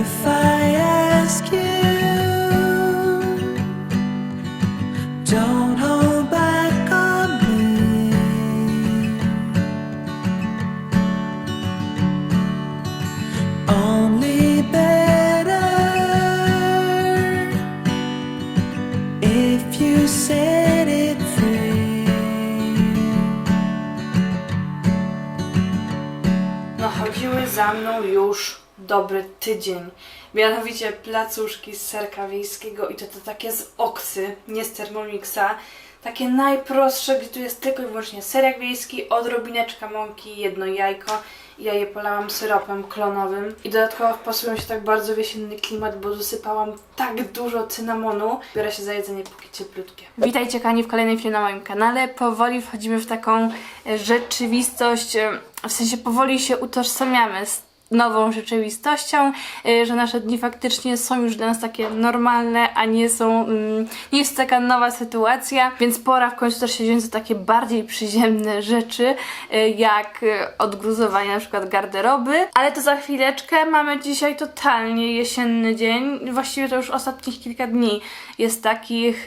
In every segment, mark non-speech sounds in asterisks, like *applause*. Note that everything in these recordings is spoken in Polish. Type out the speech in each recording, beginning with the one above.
if I dobry tydzień. Mianowicie placuszki z serka wiejskiego i to, to takie z oksy, nie z Thermomixa. Takie najprostsze, gdzie tu jest tylko i wyłącznie serek wiejski, odrobineczka mąki, jedno jajko. Ja je polałam syropem klonowym. I dodatkowo wpasują się tak bardzo w jesienny klimat, bo dosypałam tak dużo cynamonu. Biorę się za jedzenie póki cieplutkie. Witajcie kani w kolejnej filmie na moim kanale. Powoli wchodzimy w taką rzeczywistość, e, w sensie powoli się utożsamiamy z nową rzeczywistością, y, że nasze dni faktycznie są już dla nas takie normalne, a nie są, mm, nie jest taka nowa sytuacja, więc pora w końcu też się wziąć za takie bardziej przyziemne rzeczy, y, jak y, odgruzowanie na przykład garderoby, ale to za chwileczkę, mamy dzisiaj totalnie jesienny dzień, właściwie to już ostatnich kilka dni jest takich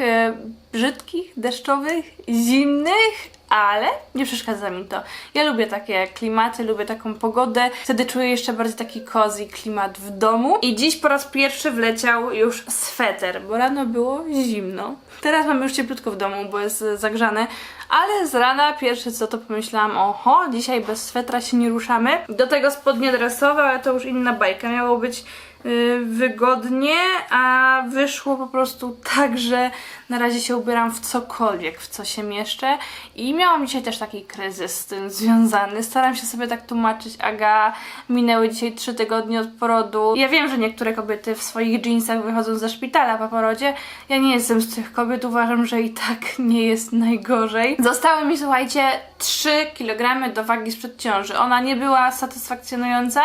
brzydkich, deszczowych, zimnych, ale nie przeszkadza mi to. Ja lubię takie klimaty, lubię taką pogodę. Wtedy czuję jeszcze bardziej taki cozy klimat w domu. I dziś po raz pierwszy wleciał już sweter, bo rano było zimno. Teraz mamy już cieplutko w domu, bo jest zagrzane. Ale z rana pierwsze co to pomyślałam, oho, dzisiaj bez swetra się nie ruszamy. Do tego spodnie dresowe, ale to już inna bajka. Miało być wygodnie, a wyszło po prostu tak, że na razie się ubieram w cokolwiek, w co się mieszczę i miałam dzisiaj też taki kryzys z tym związany. Staram się sobie tak tłumaczyć, Aga, minęły dzisiaj trzy tygodnie od porodu. Ja wiem, że niektóre kobiety w swoich jeansach wychodzą ze szpitala po porodzie. Ja nie jestem z tych kobiet, uważam, że i tak nie jest najgorzej. Zostały mi, słuchajcie, 3 kg do wagi sprzed ciąży. Ona nie była satysfakcjonująca,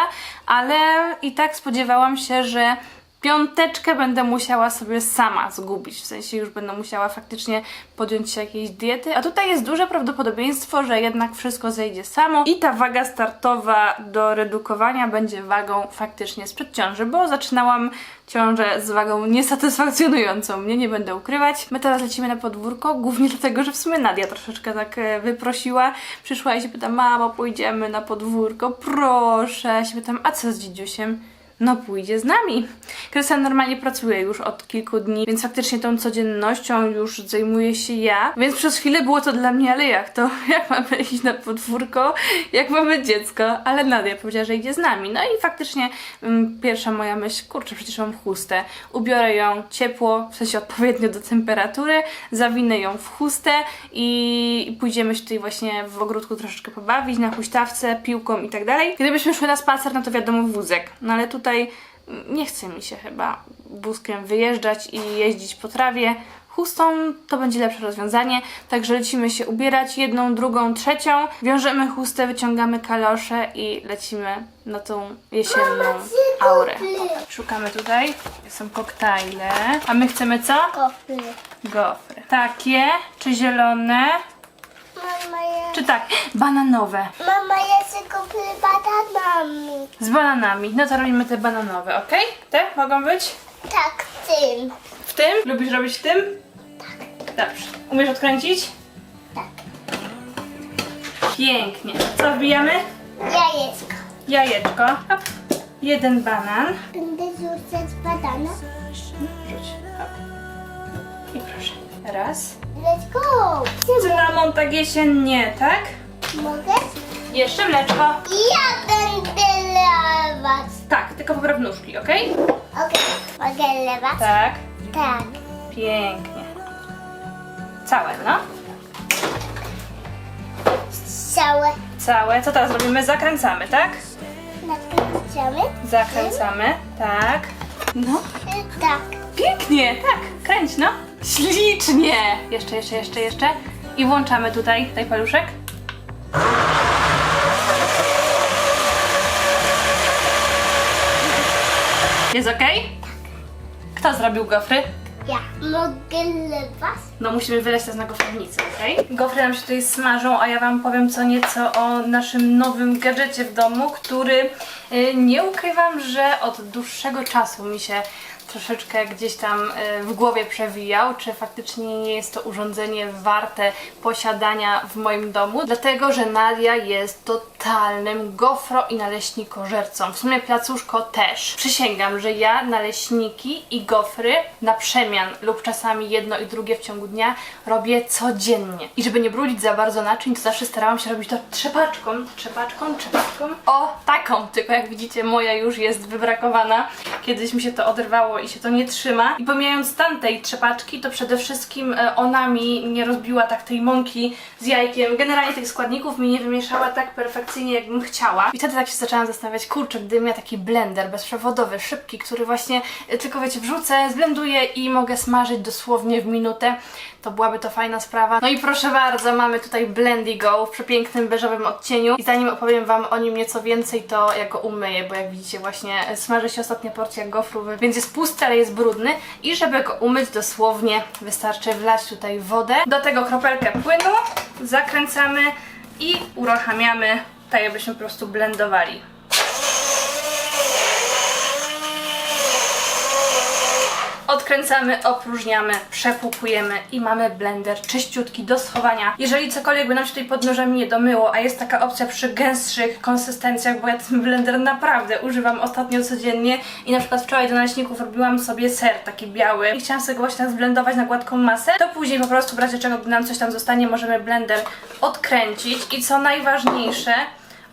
ale i tak spodziewałam się, że piąteczkę będę musiała sobie sama zgubić. W sensie już będę musiała faktycznie podjąć się jakiejś diety. A tutaj jest duże prawdopodobieństwo, że jednak wszystko zejdzie samo i ta waga startowa do redukowania będzie wagą faktycznie sprzed ciąży, bo zaczynałam ciążę z wagą niesatysfakcjonującą mnie, nie będę ukrywać. My teraz lecimy na podwórko, głównie dlatego, że w sumie Nadia troszeczkę tak e, wyprosiła. Przyszła i się pyta, mamo, pójdziemy na podwórko, proszę. Ja się pytam, a co z dzidziusiem? No pójdzie z nami. Krystian normalnie pracuje już od kilku dni, więc faktycznie tą codziennością już zajmuję się ja. Więc przez chwilę było to dla mnie, ale jak to? *laughs* Jak mamy iść na podwórko? Jak mamy dziecko? Ale Nadia powiedziała, że idzie z nami. No i faktycznie mm, pierwsza moja myśl, kurczę, przecież mam chustę. Ubiorę ją ciepło, w sensie odpowiednio do temperatury, zawinę ją w chustę i pójdziemy się tutaj właśnie w ogródku troszeczkę pobawić, na huśtawce, piłką i tak dalej. Gdybyśmy szły na spacer, no to wiadomo wózek. No ale tutaj nie chce mi się chyba wózkiem wyjeżdżać i jeździć po trawie. Chustą to będzie lepsze rozwiązanie, także lecimy się ubierać jedną, drugą, trzecią, wiążemy chustę, wyciągamy kalosze i lecimy na tą jesienną aurę. Szukamy tutaj, są koktajle, a my chcemy co? Kofry. Gofry. Takie, czy zielone, Mama, ja... czy tak, bananowe. Mama, chcę kofry bananami. Z bananami. No to robimy te bananowe, ok? Te mogą być? Tak, tym. W tym? Lubisz robić w tym? Tak. Dobrze. Umiesz odkręcić? Tak. Pięknie. Co wbijamy? Jajeczko. Jajeczko. Hop. Jeden banan. Będę rzucać badana. Rzuć. Hop. I proszę. Raz. Let's go. Cynamon tak jesiennie, tak? Mogę? Jeszcze mleczko. I ja będę lewać. Tak, tylko popraw nóżki, ok? Okej. Mogę lewać? Tak. Tak. Pięknie. Całe, no. Całe. Całe. Co teraz robimy? Zakręcamy, tak? Nakręcamy? Zakręcamy, tak. No. Tak. Pięknie, tak, kręć no. Ślicznie. Jeszcze, jeszcze, jeszcze, jeszcze. I włączamy tutaj, tutaj paluszek. Jest ok? Kto zrobił gofry? Ja mogę lewać? No musimy wyleć teraz na gofrownicę, okej? Gofry nam się tutaj smażą, a ja Wam powiem co nieco o naszym nowym gadżecie w domu, który y, nie ukrywam, że od dłuższego czasu mi się troszeczkę gdzieś tam y, w głowie przewijał, czy faktycznie nie jest to urządzenie warte posiadania w moim domu, dlatego że Nadia jest totalnym gofro i naleśnikożercą. W sumie placuszko też. Przysięgam, że ja naleśniki i gofry na przemian lub czasami jedno i drugie w ciągu dnia robię codziennie. I żeby nie brudzić za bardzo naczyń, to zawsze starałam się robić to trzepaczką, trzepaczką, trzepaczką. O, taką, tylko jak widzicie moja już jest wybrakowana. Kiedyś mi się to oderwało i się to nie trzyma. I pomijając tamtej trzepaczki, to przede wszystkim e, ona mi nie rozbiła tak tej mąki z jajkiem. Generalnie tych składników mi nie wymieszała tak perfekcyjnie, jakbym chciała. I wtedy tak się zaczęłam zastanawiać, kurczę, gdybym miała taki blender bezprzewodowy, szybki, który właśnie e, tylko wiecie, wrzucę, zblenduję i mogę smażyć dosłownie w minutę, to byłaby to fajna sprawa. No i proszę bardzo, mamy tutaj Blendy Go w przepięknym beżowym odcieniu. I zanim opowiem Wam o nim nieco więcej, to ja go umyję, bo jak widzicie właśnie smaży się ostatnia porcja gofru, więc jest pusty, ale jest brudny. I żeby go umyć dosłownie wystarczy wlać tutaj wodę. Do tego kropelkę płynu zakręcamy i uruchamiamy tak jakbyśmy po prostu blendowali. Odkręcamy, opróżniamy, przepłukujemy i mamy blender czyściutki do schowania. Jeżeli cokolwiek by nam się tutaj pod nożami nie domyło, a jest taka opcja przy gęstszych konsystencjach, bo ja ten blender naprawdę używam ostatnio codziennie i na przykład wczoraj do naleśników robiłam sobie ser taki biały i chciałam sobie go właśnie tak zblendować na gładką masę, to później po prostu w razie czego nam coś tam zostanie, możemy blender odkręcić i co najważniejsze,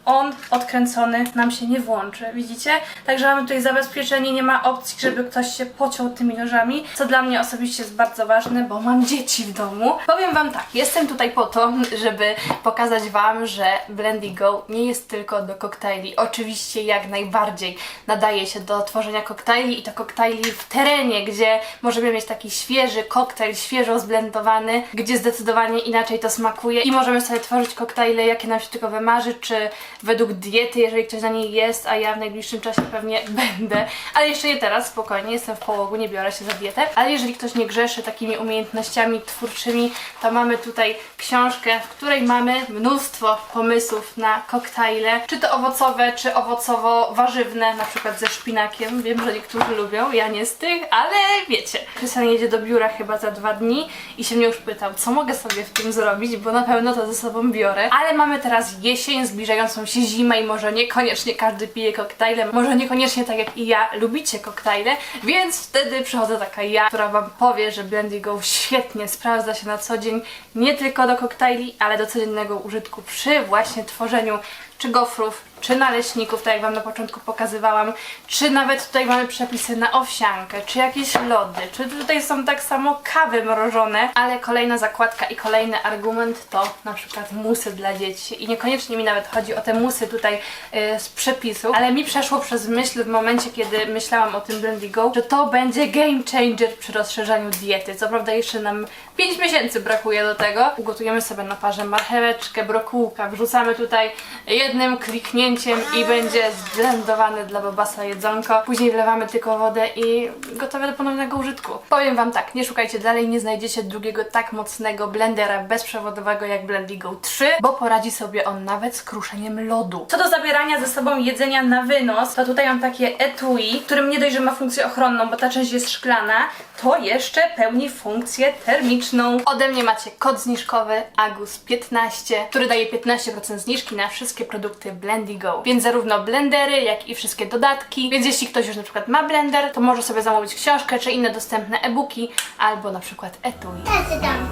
on odkręcony nam się nie włączy, widzicie? Także mamy tutaj zabezpieczenie, nie ma opcji, żeby ktoś się pociął tymi nożami, co dla mnie osobiście jest bardzo ważne, bo mam dzieci w domu. Powiem Wam tak, jestem tutaj po to, żeby pokazać Wam, że Blendy Go nie jest tylko do koktajli. Oczywiście jak najbardziej nadaje się do tworzenia koktajli i to koktajli w terenie, gdzie możemy mieć taki świeży koktajl, świeżo zblendowany, gdzie zdecydowanie inaczej to smakuje i możemy sobie tworzyć koktajle, jakie nam się tylko wymarzy, czy według diety, jeżeli ktoś na niej jest, a ja w najbliższym czasie pewnie *laughs* będę, ale jeszcze nie teraz, spokojnie, jestem w połogu, nie biorę się za dietę, ale jeżeli ktoś nie grzeszy takimi umiejętnościami twórczymi, to mamy tutaj książkę, w której mamy mnóstwo pomysłów na koktajle, czy to owocowe, czy owocowo-warzywne, na przykład ze szpinakiem, wiem, że niektórzy lubią, ja nie z tych, ale wiecie. Krystian jedzie do biura chyba za dwa dni i się mnie już pytał, co mogę sobie w tym zrobić, bo na pewno to ze sobą biorę, ale mamy teraz jesień, zbliżającą się zimę i może niekoniecznie każdy pije koktajle, może niekoniecznie tak jak i ja lubicie koktajle, więc wtedy przychodzę taka ja, która Wam powie, że Blendy Go świetnie sprawdza się na co dzień, nie tylko do koktajli, ale do codziennego użytku przy właśnie tworzeniu czy gofrów, czy naleśników, tak jak Wam na początku pokazywałam, czy nawet tutaj mamy przepisy na owsiankę, czy jakieś lody, czy tutaj są tak samo kawy mrożone, ale kolejna zakładka i kolejny argument to na przykład musy dla dzieci i niekoniecznie mi nawet chodzi o te musy tutaj y, z przepisu, ale mi przeszło przez myśl w momencie, kiedy myślałam o tym Blendy Go, że to będzie game changer przy rozszerzaniu diety. Co prawda jeszcze nam 5 miesięcy brakuje do tego. Ugotujemy sobie na parze marcheweczkę, brokułka, wrzucamy tutaj jednym kliknięciem i będzie zblendowane dla babasa jedzonko. Później wlewamy tylko wodę i gotowe do ponownego użytku. Powiem Wam tak, nie szukajcie dalej, nie znajdziecie drugiego tak mocnego blendera bezprzewodowego jak Blendy Go 3, bo poradzi sobie on nawet z kruszeniem lodu. Co do zabierania ze sobą jedzenia na wynos, to tutaj mam takie etui, którym nie dość, że ma funkcję ochronną, bo ta część jest szklana, to jeszcze pełni funkcję termiczną. Ode mnie macie kod zniżkowy AGUS15, który daje 15% zniżki na wszystkie produkty Blendy Go. Więc zarówno blendery, jak i wszystkie dodatki. Więc jeśli ktoś już na przykład ma blender, to może sobie zamówić książkę czy inne dostępne e-booki, albo na przykład etui. Tacy dam.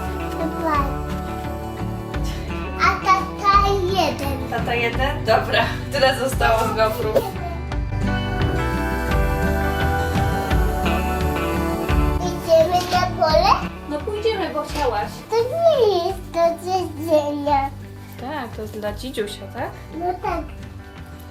Dwa. A tata jeden. Tata jeden? Dobra. Tyle zostało z gofrów. Idziemy na pole? Pójdziemy, bo chciałaś. To nie jest do jedzenia. Tak, to jest dla dzidziusia, tak? No tak.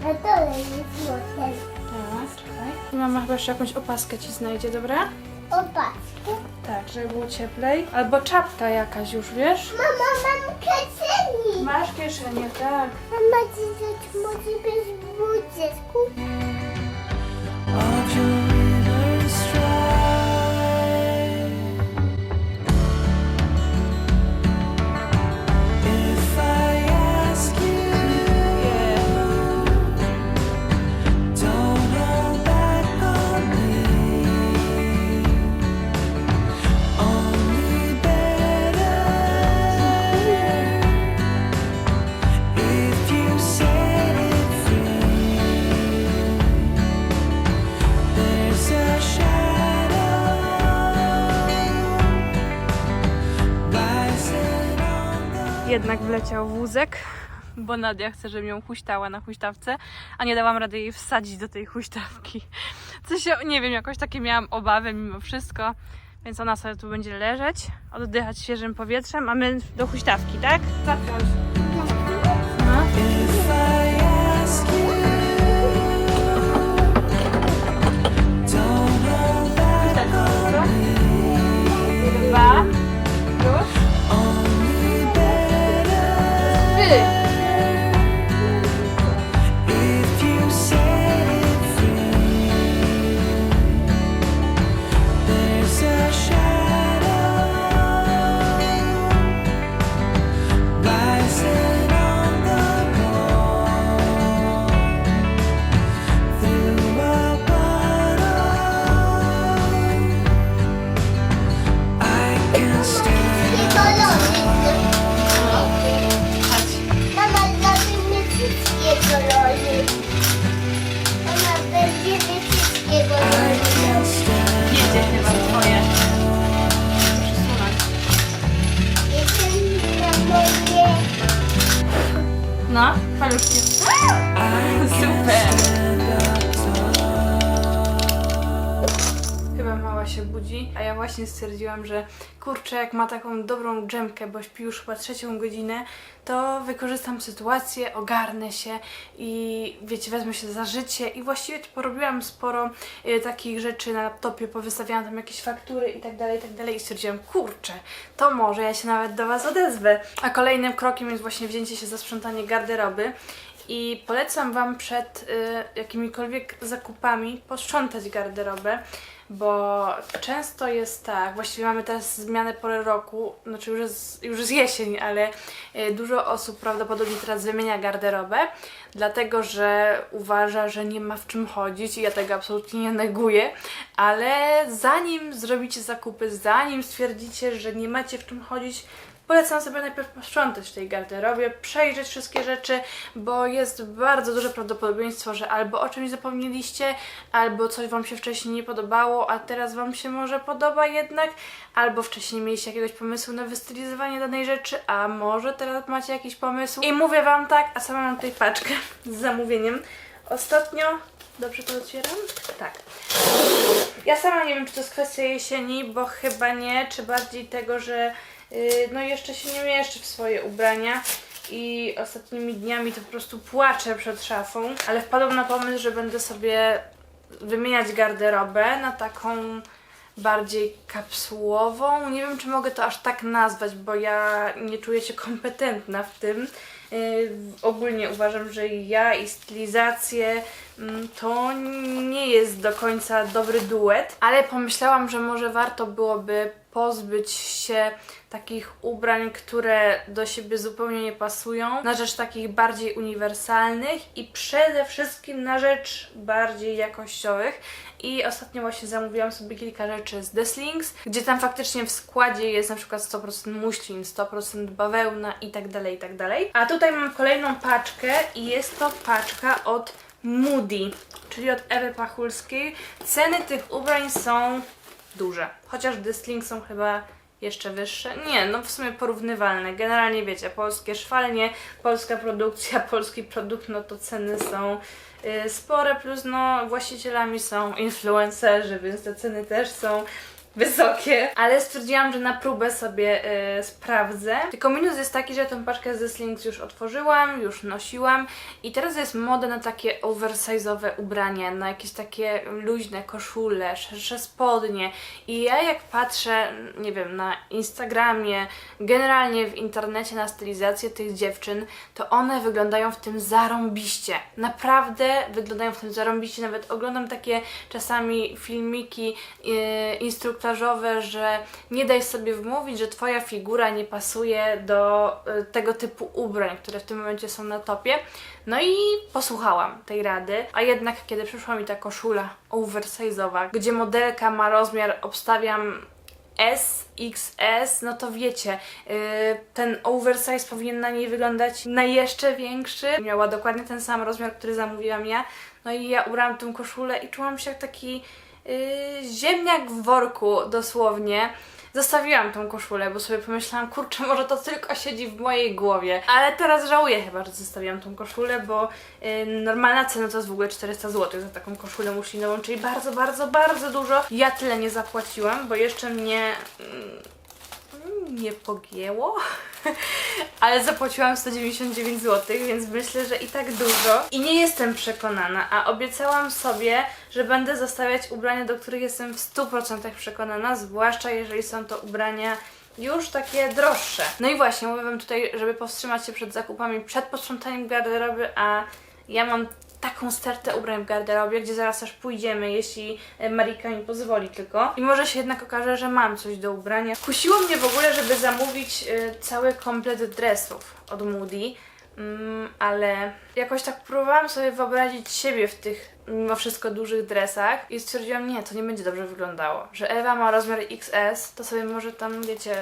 Na dole jest motel. Tak, czekaj. Mama chyba jeszcze jakąś opaskę ci znajdzie, dobra? Opatrzcie. Tak, żeby było cieplej. Albo czapka jakaś już, wiesz? Mama, mam kieszeni. Masz kieszenie, tak. Mama, coś może być w jednak wleciał wózek, bo Nadia chce, żebym ją huśtała na huśtawce, a nie dałam rady jej wsadzić do tej huśtawki. Coś, się- nie wiem, jakoś takie miałam obawy mimo wszystko, więc ona sobie tu będzie leżeć, oddychać świeżym powietrzem, a my do huśtawki, tak? Zapiąć. No. If இருக்குது jak ma taką dobrą dżemkę, bo śpi już chyba trzecią godzinę, to wykorzystam sytuację, ogarnę się i wiecie, wezmę się za życie. I właściwie porobiłam sporo y, takich rzeczy na laptopie, powystawiałam tam jakieś faktury i tak dalej, i tak dalej. I stwierdziłam, kurczę, to może ja się nawet do Was odezwę. A kolejnym krokiem jest właśnie wzięcie się za sprzątanie garderoby. I polecam Wam przed y, jakimikolwiek zakupami posprzątać garderobę, bo często jest tak, właściwie mamy teraz zmianę pory roku, znaczy już jest, już jest jesień, ale y, dużo osób prawdopodobnie teraz wymienia garderobę, dlatego że uważa, że nie ma w czym chodzić i ja tego absolutnie nie neguję, ale zanim zrobicie zakupy, zanim stwierdzicie, że nie macie w czym chodzić, Polecam sobie najpierw posprzątać w tej garderobie, przejrzeć wszystkie rzeczy, bo jest bardzo duże prawdopodobieństwo, że albo o czymś zapomnieliście, albo coś Wam się wcześniej nie podobało, a teraz Wam się może podoba jednak, albo wcześniej mieliście jakiegoś pomysłu na wystylizowanie danej rzeczy, a może teraz macie jakiś pomysł. I mówię Wam tak, a sama mam tutaj paczkę *laughs* z zamówieniem. Ostatnio, dobrze to otwieram? Tak. Ja sama nie wiem, czy to jest kwestia jesieni, bo chyba nie, czy bardziej tego, że no jeszcze się nie mieszczę w swoje ubrania i ostatnimi dniami to po prostu płaczę przed szafą, ale wpadłam na pomysł, że będę sobie wymieniać garderobę na taką bardziej kapsułową. Nie wiem, czy mogę to aż tak nazwać, bo ja nie czuję się kompetentna w tym. Yy, ogólnie uważam, że ja i stylizację mm, to nie jest do końca dobry duet, ale pomyślałam, że może warto byłoby pozbyć się takich ubrań, które do siebie zupełnie nie pasują, na rzecz takich bardziej uniwersalnych i przede wszystkim na rzecz bardziej jakościowych. I ostatnio właśnie zamówiłam sobie kilka rzeczy z Deslings, gdzie tam faktycznie w składzie jest na przykład 100% muślin, 100% bawełna i tak dalej, i tak. A tutaj mam kolejną paczkę i jest to paczka od Moody, czyli od Ewy Pachulskiej. Ceny tych ubrań są duże, chociaż Deslings są chyba jeszcze wyższe. Nie, no w sumie porównywalne. Generalnie wiecie, polskie szwalnie, polska produkcja, *laughs* polski produkt, no to ceny są y, spore, plus no właścicielami są influencerzy, więc te ceny też są wysokie, ale stwierdziłam, że na próbę sobie y, sprawdzę. Tylko minus jest taki, że tę paczkę ze Slings już otworzyłam, już nosiłam i teraz jest moda na takie oversize'owe ubrania, na jakieś takie luźne koszule, szersze spodnie i ja jak patrzę, nie wiem, na Instagramie, generalnie w internecie na stylizację tych dziewczyn, to one wyglądają w tym zarąbiście. Naprawdę wyglądają w tym zarąbiście. Nawet oglądam takie czasami filmiki yy, instruktażowe, że nie daj sobie wmówić, że twoja figura nie pasuje do y, tego typu ubrań, które w tym momencie są na topie. No i posłuchałam tej rady, a jednak kiedy przyszła mi ta koszula oversize'owa, gdzie modelka ma rozmiar, obstawiam S, XS, no to wiecie, yy, ten oversize powinien na niej wyglądać na jeszcze większy. Miała dokładnie ten sam rozmiar, który zamówiłam ja. No i ja ubrałam tą koszulę i czułam się jak taki ziemniak w worku, dosłownie. Zostawiłam tą koszulę, bo sobie pomyślałam, kurczę, *laughs* może to tylko siedzi w mojej głowie. Ale teraz żałuję chyba, że zostawiłam tą koszulę, bo y, normalna cena to jest w ogóle 400 zł za taką koszulę muslinową, czyli bardzo, bardzo, bardzo dużo. Ja tyle nie zapłaciłam, bo jeszcze mnie mm, nie pogięło, *laughs* *laughs* ale zapłaciłam 199 zł, więc myślę, że i tak dużo. I nie jestem przekonana, a obiecałam sobie, że będę zostawiać ubrania, do których jestem w 100% przekonana, zwłaszcza jeżeli są to ubrania już takie droższe. No i właśnie, mówię Wam tutaj, żeby powstrzymać się przed zakupami, przed posprzątaniem garderoby, a ja mam taką stertę ubrań w garderobie, gdzie zaraz też pójdziemy, jeśli e, Marika mi pozwoli tylko. I może się jednak okaże, że mam coś do ubrania. Kusiło mnie w ogóle, żeby zamówić e, cały komplet dresów od Moody, mm, ale jakoś tak próbowałam sobie wyobrazić siebie w tych mimo wszystko dużych dresach i stwierdziłam, nie, to nie będzie dobrze wyglądało. Że Ewa ma rozmiar XS, to sobie może tam, wiecie,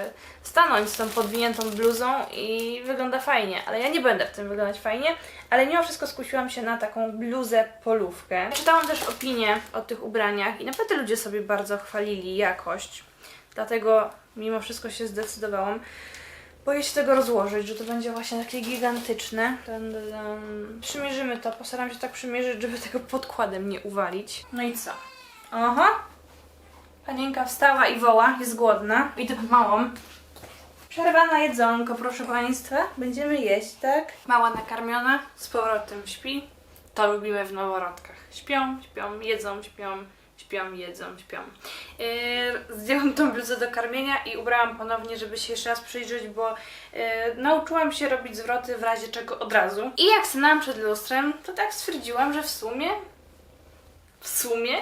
stanąć z tą podwiniętą bluzą i wygląda fajnie, ale ja nie będę w tym wyglądać fajnie, ale mimo wszystko skusiłam się na taką bluzę polówkę. Czytałam też opinie o tych ubraniach i naprawdę ludzie sobie bardzo chwalili jakość, dlatego mimo wszystko się zdecydowałam. Boję się tego rozłożyć, że to będzie właśnie takie gigantyczne. Przymierzymy to, postaram się tak przymierzyć, żeby tego podkładem nie uwalić. No i co? Aha! Panienka wstała i woła, jest głodna. Idę po małą. Przerwa na jedzonko, proszę Państwa. Będziemy jeść, tak? Mała nakarmiona, z powrotem śpi. To lubimy w noworodkach. Śpią, śpią, jedzą, śpią, śpią, jedzą, śpią. Yy, zdjęłam tą bluzę do karmienia i ubrałam ponownie, żeby się jeszcze raz przyjrzeć, bo yy, nauczyłam się robić zwroty w razie czego od razu. I jak stanęłam przed lustrem, to tak stwierdziłam, że w sumie, w sumie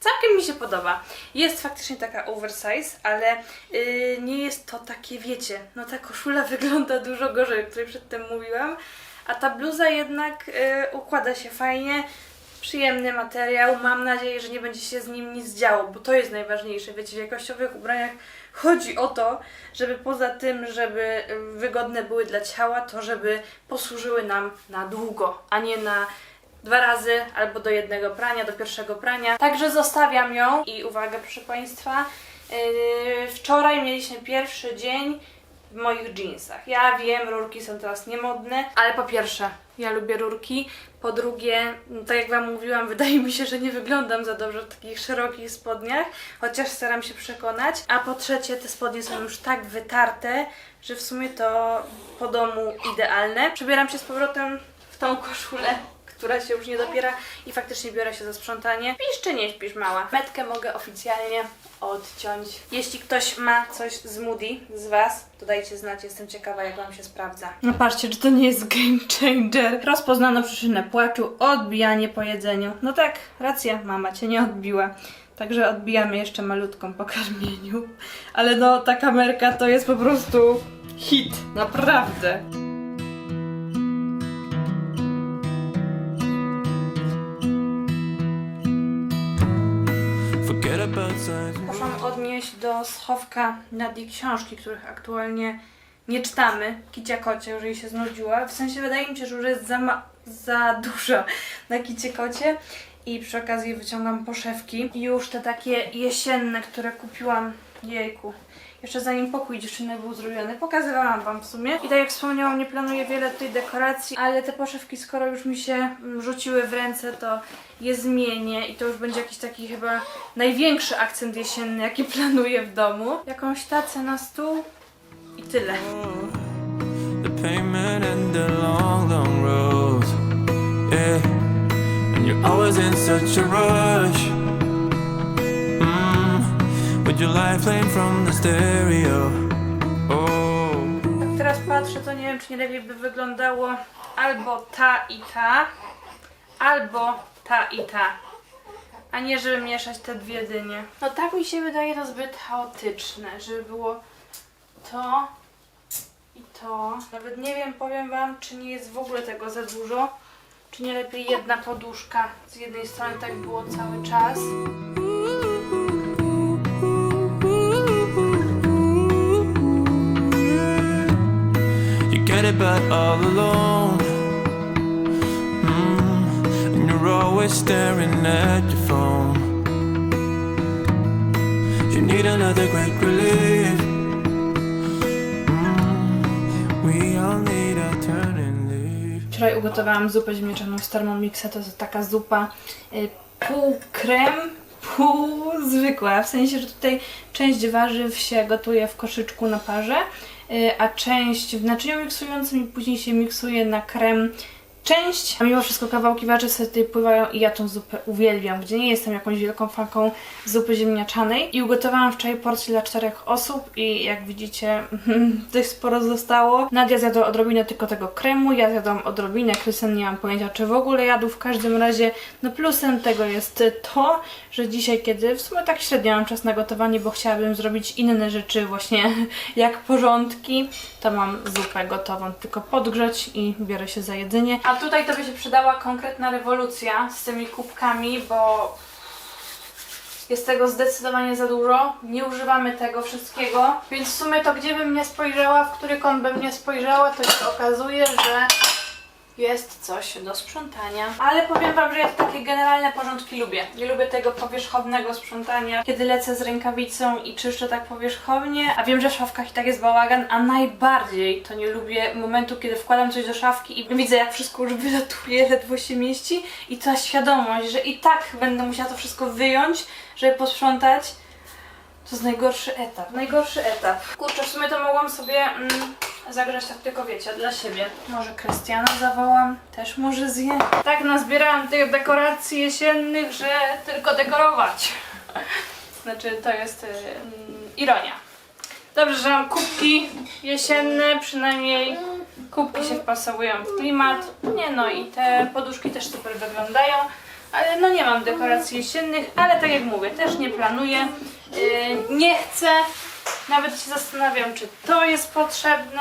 całkiem mi się podoba. Jest faktycznie taka oversize, ale yy, nie jest to takie, wiecie, no ta koszula *laughs* wygląda dużo gorzej, o której przedtem mówiłam, a ta bluza jednak yy, układa się fajnie, przyjemny materiał. Mam nadzieję, że nie będzie się z nim nic działo, bo to jest najważniejsze. Wiecie, w jakościowych ubraniach chodzi o to, żeby poza tym, żeby y, wygodne były dla ciała, to żeby posłużyły nam na długo, a nie na dwa razy albo do jednego prania, do pierwszego prania. Także zostawiam ją i uwaga, proszę Państwa, yy, wczoraj mieliśmy pierwszy dzień w moich jeansach. Ja wiem, rurki są teraz niemodne, ale po pierwsze, ja lubię rurki. Po drugie, no, tak jak Wam mówiłam, *laughs* wydaje mi się, że nie wyglądam za dobrze w takich szerokich spodniach, chociaż staram się przekonać. A po trzecie, te spodnie są już tak wytarte, że w sumie to po domu idealne. Przebieram się z powrotem w tą koszulę która się już nie dopiera i faktycznie biorę się za sprzątanie. Śpisz czy nie śpisz, mała? Metkę mogę oficjalnie odciąć. Jeśli ktoś ma coś z Moody z Was, to dajcie znać, jestem ciekawa jak Wam się sprawdza. No patrzcie, czy to nie jest game changer. Rozpoznano przyczynę płaczu, odbijanie po jedzeniu. No tak, racja, mama cię nie odbiła. Także odbijamy jeszcze malutką po karmieniu. Ale no, ta kamerka to jest po prostu hit, naprawdę. Do schowka na dwie książki, których aktualnie nie czytamy. Kicia Kocie, jej się znudziła. W sensie wydaje mi się, że już jest za, za dużo na Kicie Kocie. I przy okazji wyciągam poszewki. Już te takie jesienne, które kupiłam. Jejku. Jeszcze zanim pokój dziewczyny był zrobiony, pokazywałam Wam w sumie. I tak jak wspomniałam, nie planuję wiele tutaj dekoracji, ale te poszewki, skoro już mi się mm, rzuciły w ręce, to je zmienię i to już będzie jakiś taki chyba największy akcent jesienny, jaki *laughs* planuję w domu. Jakąś tacę na stół i tyle. You're always in such a rush. With your life from the stereo. Oh, teraz patrzę, to nie wiem, czy nie lepiej by wyglądało albo ta i ta, albo ta i ta. A nie, żeby mieszać te dwie dynie. No tak mi się wydaje to zbyt chaotyczne, żeby było to i to. Nawet nie wiem, powiem Wam, czy nie jest w ogóle tego za dużo. Czy nie lepiej jedna poduszka z jednej strony tak było cały czas. But all alone. Mm, and you're always staring at your phone. you need another quick relief. Mm. Wczoraj ugotowałam zupę ziemniaczaną z Thermomixa. To jest taka zupa y, pół krem, pół zwykła. W sensie, że tutaj część warzyw się gotuje w koszyczku na parze, a część w naczyniu miksującym i później się miksuje na krem. Część, a mimo wszystko kawałki warzyw sobie tutaj pływają i ja tą zupę uwielbiam, gdzie nie jestem jakąś wielką fanką zupy ziemniaczanej. I ugotowałam wczoraj porcję dla czterech osób i jak widzicie, *laughs* dość sporo zostało. Nadia zjadła odrobinę tylko tego kremu, ja zjadłam odrobinę, Krystian nie mam pojęcia czy w ogóle jadł. W każdym razie, no plusem tego jest to, że dzisiaj, kiedy w sumie tak średnio mam czas na gotowanie, bo chciałabym zrobić inne rzeczy właśnie *laughs* jak porządki, to mam zupę gotową, tylko podgrzać i biorę się za jedzenie. A tutaj to by się przydała konkretna rewolucja z tymi kubkami, bo jest tego zdecydowanie za dużo. Nie używamy tego wszystkiego. Więc w sumie to gdzie bym nie spojrzała, w który kąt bym nie spojrzała, to się okazuje, że jest coś do sprzątania. Ale powiem Wam, że ja takie generalne porządki lubię. Nie lubię tego powierzchownego sprzątania, kiedy lecę z rękawicą i czyszczę tak powierzchownie. A wiem, że w szafkach i tak jest bałagan, a najbardziej to nie lubię momentu, kiedy wkładam coś do szafki i widzę, jak wszystko już wylatuje, ledwo się mieści. I ta świadomość, że i tak będę musiała to wszystko wyjąć, żeby posprzątać. To jest najgorszy etap. Najgorszy etap. Kurczę, w sumie to mogłam sobie mm, zagrać tak tylko wiecie, dla siebie. Może Krystiana zawołam, też może zje. Tak nazbierałam tych dekoracji jesiennych, że tylko dekorować. *laughs* Znaczy, to jest y, mm, ironia. Dobrze, że mam kubki jesienne, przynajmniej kubki się wpasowują w klimat. Nie no i te poduszki też super wyglądają. Ale no nie mam dekoracji jesiennych, ale tak jak mówię, też nie planuję. Yy, nie chcę. Nawet się zastanawiam, czy to jest potrzebne,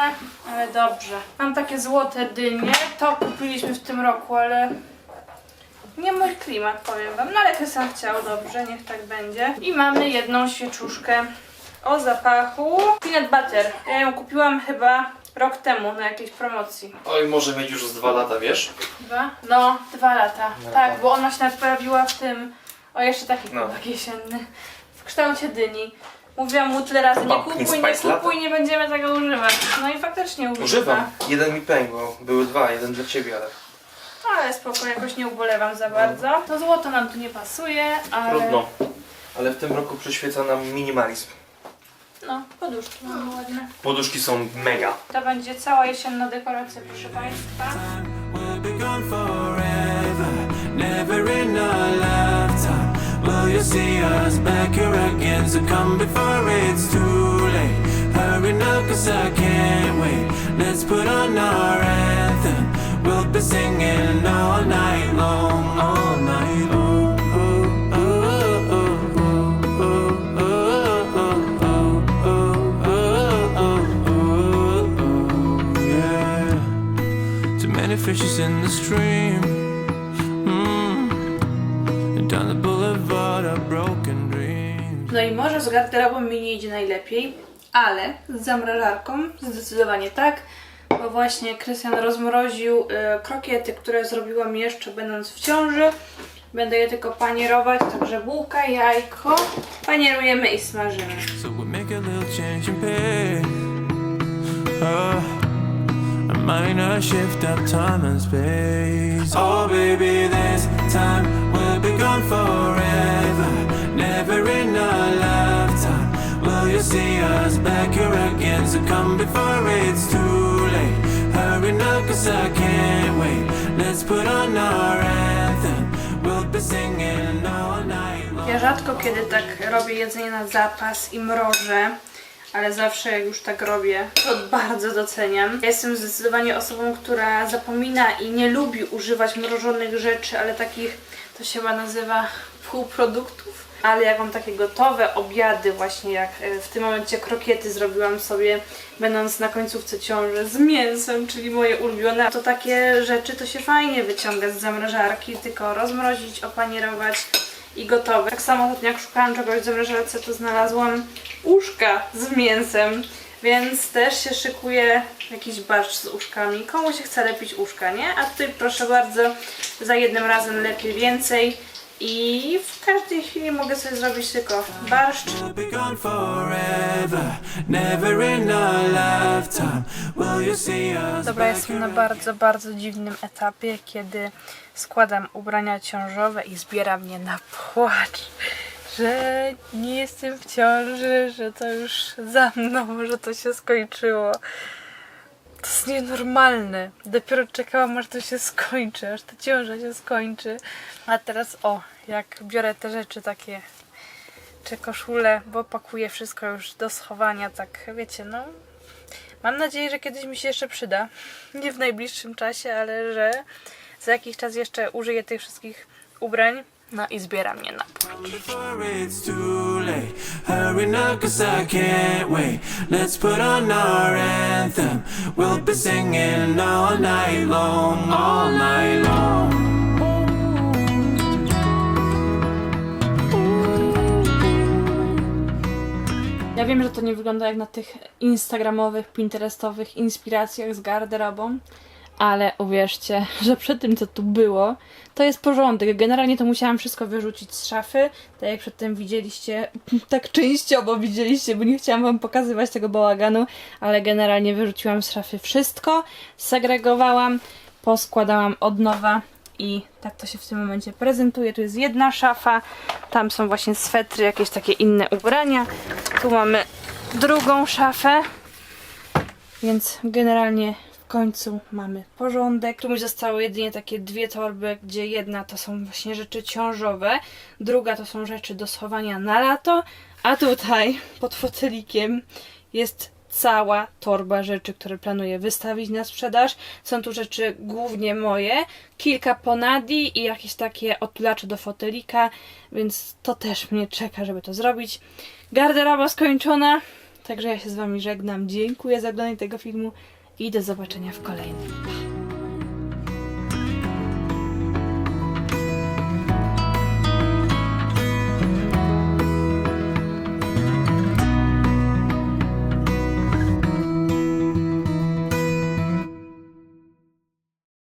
ale dobrze. Mam takie złote dynie. To kupiliśmy w tym roku, ale nie mój klimat, powiem wam. No ale Krystian chciał, dobrze, niech tak będzie. I mamy jedną świeczuszkę o zapachu peanut butter. Ja ją kupiłam chyba rok temu na jakiejś promocji. Oj, może mieć już z dwa lata, wiesz? Dwa? No, dwa lata. Tak, bo ona się nawet pojawiła w tym. O, jeszcze taki No. kubek jesienny. W kształcie dyni. Mówiłam mu tyle razy, nie Pumpkin kupuj, nie Spice kupuj, nie będziemy tego używać. No i faktycznie używa. Używam. Jeden mi pękł, bo były dwa, jeden dla ciebie, ale Ale spoko, jakoś nie ubolewam za bardzo. To złoto nam tu nie pasuje, ale... trudno. Ale w tym roku przyświeca nam minimalizm. No, poduszki mamy ładne. Poduszki są mega. To będzie cała jesienna dekoracja, proszę Państwa. We'll be gone forever, never in a lifetime. you see us back here again, so come before it's too late. Hurry now, cause I can't wait. Let's put on our anthem. We'll be singing all night long, all night long. fishes in the stream z garderobą mi nie idzie najlepiej, ale z zamrażarką zdecydowanie tak, bo właśnie Krystian rozmroził e, krokiety, które zrobiłam jeszcze będąc w ciąży. Będę je tylko panierować, także bułka, jajko, panierujemy i smażymy. So we before it's too late. Hurry now, cause I can't wait. Let's put on our anthem. We'll be singing all night. Ja rzadko kiedy tak robię jedzenie na zapas i mrożę, ale zawsze jak już tak robię, to bardzo doceniam. Jestem zdecydowanie osobą, która zapomina i nie lubi używać mrożonych rzeczy, ale takich, to się chyba nazywa półproduktów. Ale jak mam takie gotowe obiady, właśnie jak e, w tym momencie krokiety zrobiłam sobie, będąc na końcówce ciąży z mięsem, czyli moje ulubione, to takie rzeczy to się fajnie wyciąga z zamrażarki, tylko rozmrozić, opanierować i gotowe. Tak samo ostatnio jak szukałam czegoś w zamrażarce, to znalazłam uszka z mięsem, więc też się szykuje jakiś barszcz z uszkami. Komu się chce lepić uszka, nie? A tutaj proszę bardzo, za jednym razem lepiej więcej I w każdej chwili mogę sobie zrobić tylko barszcz. Dobra, jestem na bardzo, bardzo dziwnym etapie, kiedy składam ubrania ciążowe i zbiera mnie na płacz, że nie jestem w ciąży, że to już za mną, że to się skończyło. To jest nienormalne. Dopiero czekałam, aż to się skończy, aż ta ciąża się skończy. A teraz o, jak biorę te rzeczy takie, czy koszulę, bo pakuję wszystko już do schowania, tak wiecie, no Mam nadzieję, że kiedyś mi się jeszcze przyda. Nie w najbliższym czasie, ale że za jakiś czas jeszcze użyję tych wszystkich ubrań. No i zbiera mnie na płacz. Ja wiem, że to nie wygląda jak na tych instagramowych, pinterestowych inspiracjach z garderobą, ale uwierzcie, *laughs* że przy tym, co tu było, to jest porządek. Generalnie to musiałam wszystko wyrzucić z szafy, tak jak przedtem widzieliście, *laughs* tak częściowo widzieliście, bo nie chciałam wam pokazywać tego bałaganu, ale generalnie wyrzuciłam z szafy wszystko, segregowałam, poskładałam od nowa i tak to się w tym momencie prezentuje. Tu jest jedna szafa, tam są właśnie swetry, jakieś takie inne ubrania. Tu mamy drugą szafę, więc generalnie w końcu mamy porządek. Tu mi zostały jedynie takie dwie torby, gdzie jedna to są właśnie rzeczy ciążowe, druga to są rzeczy do schowania na lato, a tutaj pod fotelikiem jest cała torba rzeczy, które planuję wystawić na sprzedaż. Są tu rzeczy głównie moje, kilka ponadi i jakieś takie otulacze do fotelika, więc to też mnie czeka, żeby to zrobić. Garderoba skończona, także ja się z Wami żegnam. Dziękuję za oglądanie tego filmu i do zobaczenia w kolejnym.